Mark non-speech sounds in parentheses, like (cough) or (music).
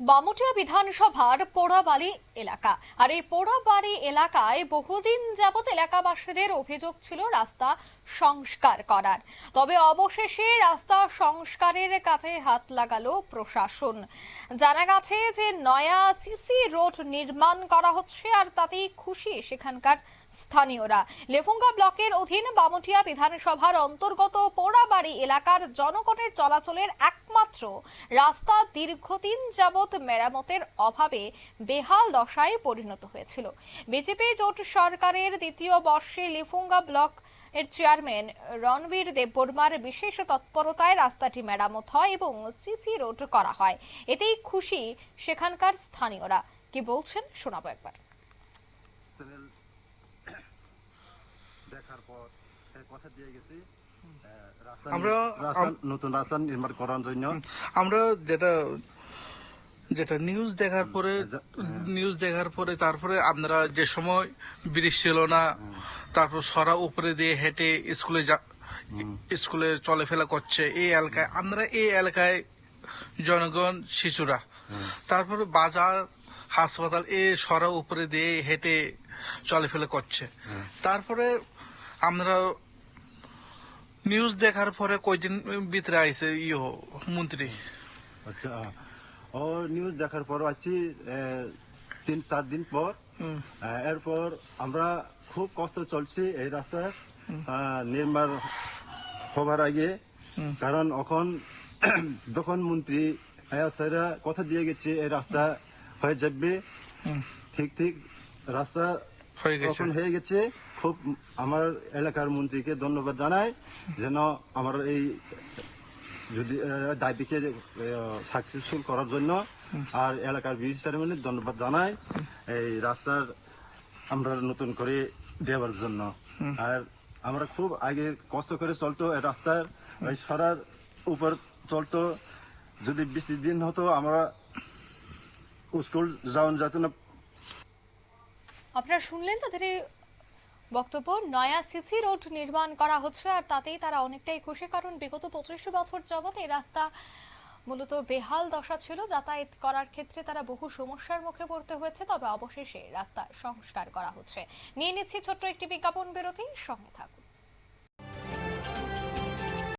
বামুটিয়া বিধানসভার পোড়াবাড়ি এলাকা। আর এই পোড়াবাড়ি এলাকায় বহুদিন যাবৎ এলাকাবাসীদের অভিযোগ ছিল রাস্তা সংস্কার করার। তবে অবশেষে রাস্তা সংস্কারের কাছে হাত লাগালো প্রশাসন। জানা গেছে যে নয়া সিসি রোড নির্মাণ করা হচ্ছে আর তাতেই খুশি সেখানকার স্থানীয়রা। লেফুঙ্গা ব্লকের অধীন বামুটিয়া বিধানসভার অন্তর্গত পোড়াবাড়ি এলাকার জনগণের চলাচলের একমাত্র রাস্তা দীর্ঘদিন যাবৎ মেরামতের অভাবে বেহাল দশায় পরিণত হয়েছিল। বিজেপি জোট সরকারের দ্বিতীয় বর্ষে লেফুঙ্গা ব্লক এর চেয়ারম্যান রণবীর দেববর্মার বিশেষ তৎপরতায় রাস্তাটি মেরামত হয় এবং সিসি রোড করা হয়। এতেই খুশি সেখানকার স্থানীয়রা। কি বলছেন শোনাবো একবার। দেখার পর কথা দিয়ে গেছি। আমরা- নতুন রাস্তা নির্মাণ করার জন্য। আমরা যেটা যেটা নিউজ দেখার পরে হ্যাঁ। নিউজ দেখার পরে তারপরে আপনারা যে সময় ব্রিজ ছিল না তারপর সরা উপরে দিয়ে হেঁটে স্কুলে। স্কুলে চলাফেরা করছে এই এলাকায়। আমরা এই এলাকায় জনগণ শিশুরা। তারপরে বাজার হাসপাতাল এ সরা উপরে দিয়ে হেঁটে চলাফেরা করছে। তারপরে আমরা নিউজ দেখার পরে কয়দিন ভিতরে আইছে ইয়ে মন্ত্রী? আচ্ছা ও নিউজ দেখার পর আছি তিন চার দিন পর। এরপর আমরা খুব কষ্ট চলছি এই রাস্তার নির্মাণ হবার আগে। কারণ এখন (clears throat) যখন মন্ত্রী আয়া স্যাররা কথা দিয়ে গেছে এই রাস্তা হয়ে যাবে। ঠিক ঠিক রাস্তা তখন হয়ে গেছে। খুব আমার এলাকার মন্ত্রীকে ধন্যবাদ জানাই যেন আমার এই যদি দাবিকে সাকসেসফুল করার জন্য আর এলাকার চেয়ারম্যানের ধন্যবাদ জানাই। এই রাস্তার আমরা নতুন করে দেওয়ার জন্য। আর আমরা খুব আগে কষ্ট করে চলতো এই রাস্তার ওই সরার উপর চলতো। যদি বৃষ্টি দিন হতো আমরা স্কুল যাওয়ান যেত না আপনারা শুনলেন তাদের বক্তব্য, নয়া সিসি রোড নির্মাণ করা হচ্ছে আর তাতেই তারা অনেকটাই খুশি কারণ বিগত পঁচিশ বছর যাবৎ এই রাস্তা মূলত বেহাল দশা ছিল। যাতায়াত করার ক্ষেত্রে তারা বহু সমস্যার মুখে পড়তে হয়েছে, তবে অবশেষে রাস্তা সংস্কার করা হচ্ছে। নিয়ে নিচ্ছি ছোট্ট একটি বিজ্ঞাপন বিরতি, সঙ্গে থাকুন।